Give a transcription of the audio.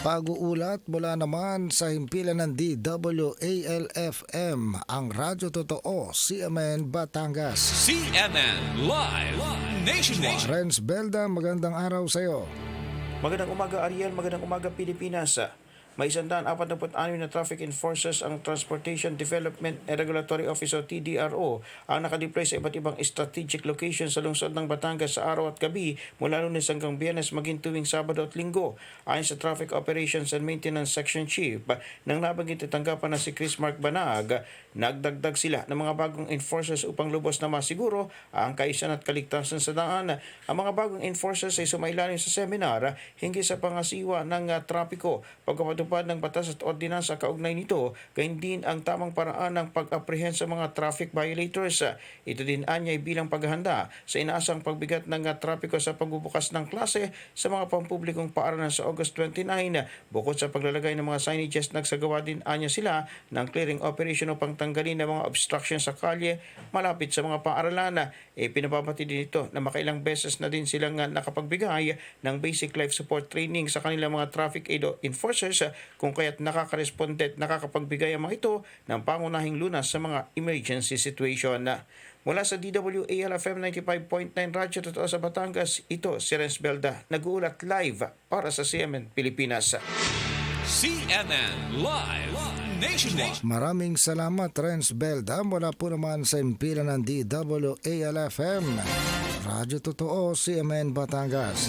Pag-uulat mula naman sa himpilan ng DWALFM, ang Radyo Totoo, CMN Batangas. CNN Live Nationwide. Renz Belda, magandang araw sa iyo. Magandang umaga Ariel, magandang umaga Pilipinas. May 146 na traffic enforcers ang Transportation Development and Regulatory Office o TDRO ang nakadeploy sa iba't ibang strategic locations sa lungsod ng Batangas sa araw at gabi mula lunes hanggang biyernes maging tuwing Sabado at Linggo. Ayon sa Traffic Operations and Maintenance Section Chief ng nabanggit na tanggapan na si Chris Mark Banag, nagdagdag sila ng mga bagong enforcers upang lubos na masiguro ang kaisan at kaligtasan sa daan. Ang mga bagong enforcers ay sumailalim sa seminar hinggil sa pangasiwa ng uh, trapiko, pagkapatupad ng batas at ordinansa kaugnay nito, gayon din ang tamang paraan ng pag-apprehend sa mga traffic violators. Ito din anyay bilang paghahanda sa inaasang pagbigat ng trapiko sa pagbubukas ng klase sa mga pampublikong paaralan sa August 29. Bukod sa paglalagay ng mga signages, nagsagawa din anya sila ng clearing operation upang tanggalin ng mga obstruction sa kalye malapit sa mga paaralan. E pinababati din ito na makailang beses na din silang nakapagbigay ng basic life support training sa kanilang mga traffic aid enforcers kung kaya't nakakaresponde at nakakapagbigay ang mga ito ng pangunahing lunas sa mga emergency situation. Mula sa DWALFM 95.9 Radyo Totoo sa Batangas, ito si Renz Belda, nag-uulat live para sa CMN Pilipinas. CNN Live Nationwide. Maraming salamat Renz Belda mula po naman sa himpilan ng DWALFM. Radyo Totoo, CMN Batangas.